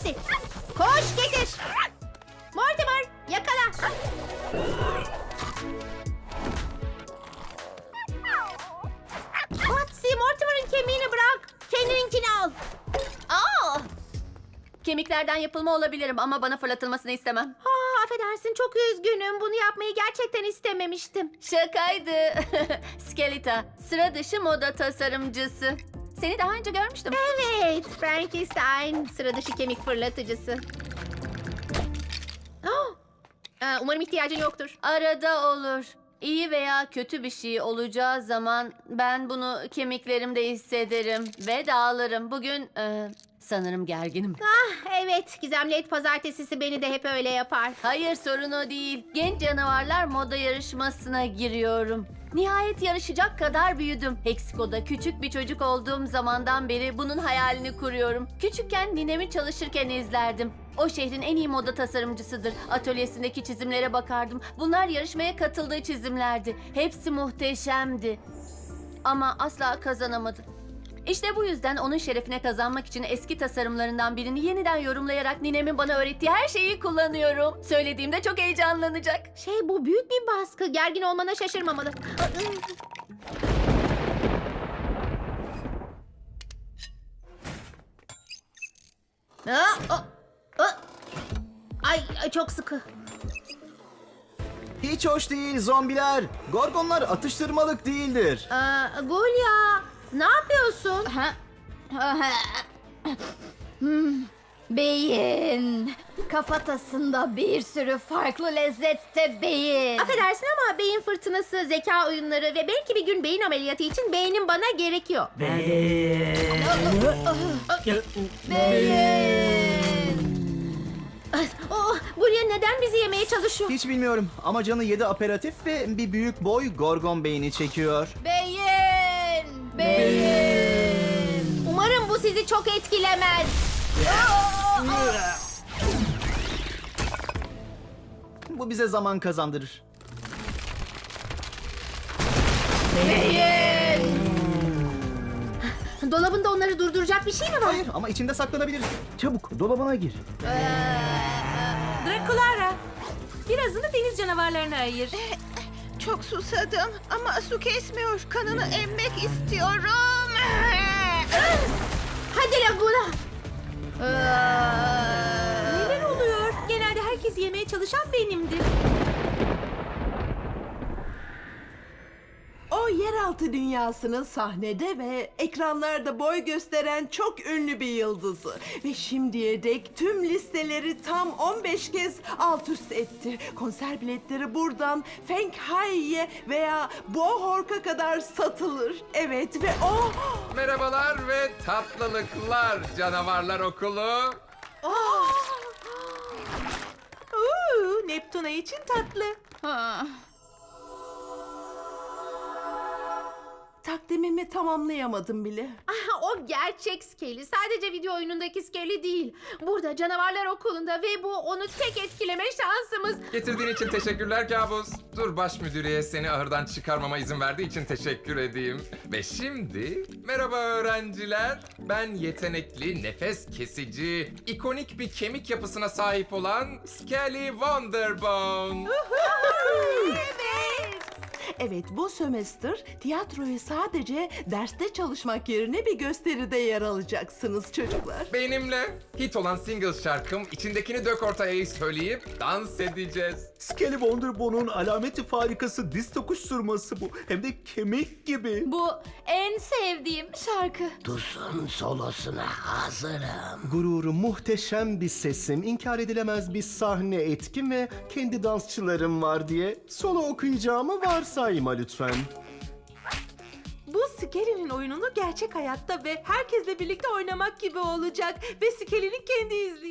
Patsy. Koş getir. Mortimer yakala. Patsy Mortimer'ın kemiğini bırak. Kendininkini al. Aa! Kemiklerden yapılma olabilirim ama bana fırlatılmasını istemem. Aa, affedersin çok üzgünüm. Bunu yapmayı gerçekten istememiştim. Şakaydı. Skeleta, sıra dışı moda tasarımcısı. Seni daha önce görmüştüm. Evet, Frankenstein sıra dışı kemik fırlatıcısı. Oh, ee, umarım ihtiyacın yoktur. Arada olur. İyi veya kötü bir şey olacağı zaman ben bunu kemiklerimde hissederim ve dağılırım. Bugün e, sanırım gerginim. Ah evet, Gizemli Et Pazartesisi beni de hep öyle yapar. Hayır sorun o değil. Genç canavarlar moda yarışmasına giriyorum. Nihayet yarışacak kadar büyüdüm. Hexago'da küçük bir çocuk olduğum zamandan beri bunun hayalini kuruyorum. Küçükken ninemi çalışırken izlerdim. O şehrin en iyi moda tasarımcısıdır. Atölyesindeki çizimlere bakardım. Bunlar yarışmaya katıldığı çizimlerdi. Hepsi muhteşemdi. Ama asla kazanamadı. İşte bu yüzden onun şerefine kazanmak için eski tasarımlarından birini yeniden yorumlayarak ninemin bana öğrettiği her şeyi kullanıyorum. Söylediğimde çok heyecanlanacak. Şey bu büyük bir baskı. Gergin olmana şaşırmamalı. Aa, aa, aa. Ay, ay çok sıkı. Hiç hoş değil zombiler. Gorgonlar atıştırmalık değildir. Aa, Gulya, ne yapıyorsun? Hmm, Beyin. Kafatasında bir sürü farklı lezzette beyin. Affedersin ama beyin fırtınası, zeka oyunları ve belki bir gün beyin ameliyatı için beynim bana gerekiyor. Oh, Gulya neden bizi yemeye çalışıyor? Hiç bilmiyorum ama canı 7 aperatif ve bir büyük boy Gorgon beyni çekiyor. Beyin. Beyin. Umarım bu sizi çok etkilemez. Bu bize zaman kazandırır. Dolabında onları durduracak bir şey mi var? Hayır ama içinde saklanabilir. Çabuk dolabına gir. Drakulara. Birazını deniz canavarlarına ayır. Çok susadım ama su kesmiyor. Kanını emmek istiyorum. Hadi Laguna. Neler oluyor? Genelde herkes yemeye çalışan benimdir. O yeraltı dünyasının sahnede ve ekranlarda boy gösteren çok ünlü bir yıldızı. Ve şimdiye dek tüm listeleri tam 15 kez alt üst etti. Konser biletleri buradan Feng Hai'ye veya Bohork'a kadar satılır. Evet ve o... Merhabalar ve tatlılıklar canavarlar okulu. Uuu, Neptuna için tatlı. Takdimimi tamamlayamadım bile. Ah, o gerçek Skelly. Sadece video oyunundaki Skelly değil. Burada canavarlar okulunda ve bu onu tek etkileme şansımız. Getirdiğin için teşekkürler kabus. Dur baş müdüreye seni ahırdan çıkarmama izin verdiği için teşekkür edeyim. Ve şimdi merhaba öğrenciler. Ben yetenekli, nefes kesici, ikonik bir kemik yapısına sahip olan Skelly Wonderbone. Evet bu sömestr tiyatroyu sadece derste çalışmak yerine bir gösteride yer alacaksınız çocuklar. Benimle hit olan single şarkım içindekini dök ortaya söyleyip dans edeceğiz. Skelly Wonderbone'un alameti farikası diz tokuşturması bu. Hem de kemik gibi. Bu en sevdiğim şarkı. Gururu muhteşem bir sesim, inkar edilemez bir sahne etkim ve kendi dansçılarım var diye solo okuyacağımı varsayma lütfen. Bu Skelly'nin oyununu gerçek hayatta ve herkesle birlikte oynamak gibi olacak. Ve Skelly'nin kendi izleyecek.